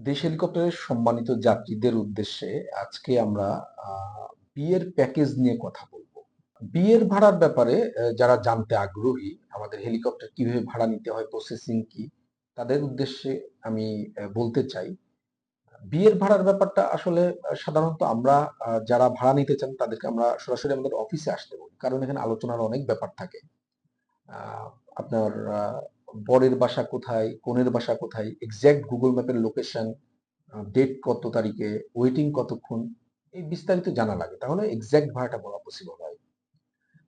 দেশ হেলিকপ্টারের সম্মানিত যাত্রীদের উদ্দেশ্যে আজকে আমরা বিয়ের প্যাকেজ নিয়ে কথা বলব। বিয়ের ভাড়ার ব্যাপারে যারা জানতে আগ্রহী, আমাদের হেলিকপ্টার কীভাবে ভাড়া নিতে হয় প্রসেসিং কি, তাদের উদ্দেশ্যে আমি বলতে চাই। বিয়ের ভাড়ার ব্যাপারটা আসলে সাধারণত আমরা যারা ভাড়া নিতে চান, তাদেরকে আমরা সরাসরি আমাদের অফিসে আসতে বলি। কারণ এখানে আলোচনার অনেক ব্যাপার থাকে। আপনার বরের বাসা কোথায় কনের বাসা কোথায় এক্সাক্ট গুগল ম্যাপের লোকেশন ডেট কত তারিখে ওয়েটিং কতক্ষণ, এই বিস্তারিত জানা লাগে। তাহলে এক্সাক্ট ভাড়াটা বলা পসিবল হয়।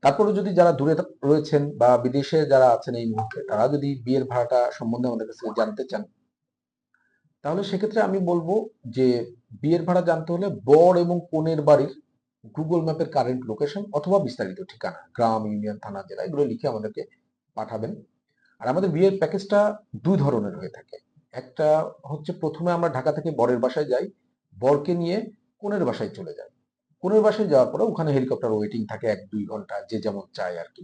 তারপরে যদি যারা দূরে রয়েছেন বা বিদেশে যারা আছেন এই মুহূর্তে, তারা যদি বিয়ের ভাড়াটা সম্বন্ধে আমাদের কাছে জানতে চান, তাহলে সেক্ষেত্রে আমি বলব যে বিয়ের ভাড়া জানতে হলে বর এবং কনের বাড়ির গুগল ম্যাপের কারেন্ট লোকেশন অথবা বিস্তারিত ঠিকানা, গ্রাম, ইউনিয়ন, থানা, জেলা, এগুলো লিখে আমাদেরকে পাঠাবেন। আর আমাদের বিয়ের প্যাকেজটা দুই ধরনের হয়ে থাকে। একটা হচ্ছে প্রথমে আমরা ঢাকা থেকে বরের বাসায় যাই, বরকে নিয়ে কনের বাসায় চলে যাই। কনের বাসায় যাওয়ার পরে ওখানে হেলিকপ্টার ওয়েটিং থাকে এক দুই ঘণ্টা, যে যেমন চায় আর কি।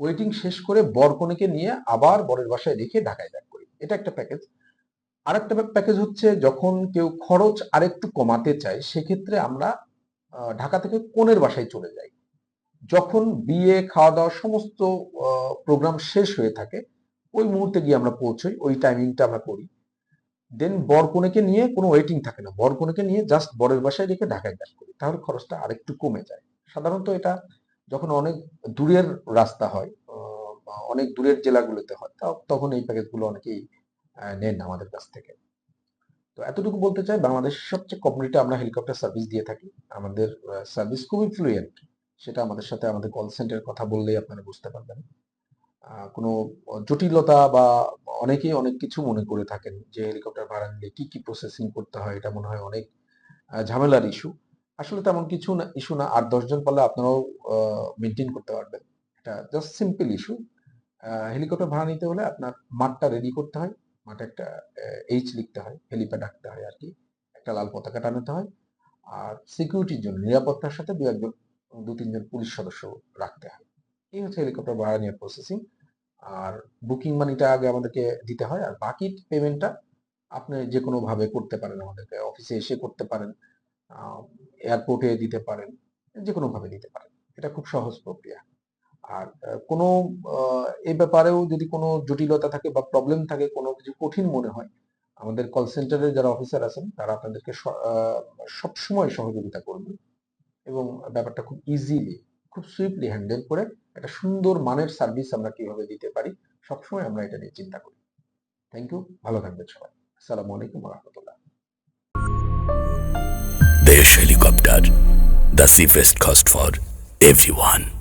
ওয়েটিং শেষ করে বর কনেকে নিয়ে আবার বরের বাসায় রেখে ঢাকায় ব্যাক করি। এটা একটা প্যাকেজ। আরেকটা প্যাকেজ হচ্ছে যখন কেউ খরচ আরেকটু কমাতে চায়, সেক্ষেত্রে আমরা ঢাকা থেকে কনের বাসায় চলে যাই। যখন বিয়ে খাওয়া দাওয়া সমস্ত প্রোগ্রাম শেষ হয়ে থাকে ওই মুহূর্তে গিয়ে আমরা পৌঁছই, ওই টাইমিংটা আমরা করি। দেন বর কনেকে নিয়ে কোনো ওয়েটিং থাকে না। বর কনেকে নিয়ে জাস্ট বরের বাসায় রেখে ঢাকায় ব্যাক করি। তাহলে খরচটা আরেকটু কমে যায়। সাধারণত এটা যখন অনেক দূরের রাস্তা হয় অনেক দূরের জেলাগুলোতে হয় তখন এই প্যাকেজগুলো অনেকেই নেন আমাদের কাছ থেকে। তো এতটুকু বলতে চাই, বাংলাদেশের সবচেয়ে কমিউনিটি আমরা হেলিকপ্টার সার্ভিস দিয়ে থাকি। আমাদের সার্ভিস খুবই ফ্লুয়েন্ট সেটা আমাদের সাথে আমাদের কল সেন্টারের কথা বললেই আপনারা বুঝতে পারবেন। কোনো জটিলতা বা অনেকেই অনেক কিছু মনে করে থাকেন যে হেলিকপ্টার ভাড়া নিলে কি কি প্রসেসিং করতে হয়, এটা মনে হয় অনেক ঝামেলার ইস্যু আসলে তেমন কিছু না ইস্যু না। আট দশজন পারলে আপনারাও মেনটেন করতে পারবেন। এটা জাস্ট সিম্পল ইস্যু হেলিকপ্টার ভাড়া নিতে হলে আপনার মাঠটা রেডি করতে হয়। মাঠে একটা এইচ লিখতে হয় হেলিপ্যাড আঁকতে হয় আর কি একটা লাল পতাকা টানাতে হয়। আর সিকিউরিটির জন্য নিরাপত্তার সাথে দু একজন, দু তিনজন পুলিশ সদস্য রাখতে হয়। এই হচ্ছে হেলিকপ্টার ভাড়া নেওয়ার প্রসেসিং আর বুকিং মানিটা আগে আমাদেরকে দিতে হয়, আর বাকি পেমেন্টটা আপনি যে কোনো ভাবে করতে পারেন আমাদেরকে অফিসে এসে করতে পারেন এয়ারপোর্টে দিতে পারেন যে কোনো ভাবে দিতে পারেন। এটা খুব সহজ প্রক্রিয়া। আর কোনো এই ব্যাপারেও যদি কোনো জটিলতা থাকে বা প্রবলেম থাকে, কোনো কিছু কঠিন মনে হয়, আমাদের কল সেন্টারের যারা অফিসার আছেন, তারা আপনাদেরকে সব সময় সহযোগিতা করবে এবং ব্যাপারটা খুব ইজিলি খুব সুইফটলি হ্যান্ডেল করে একটা সুন্দর মানের সার্ভিস আমরা কীভাবে দিতে পারি সবসময় আমরা এটা নিয়ে চিন্তা করি। থ্যাংক ইউ ভালো থাকবেন সবাই। আসসালামু আলাইকুম রহমতুল্লাহ। Desh Helicopter, the safest cost for everyone.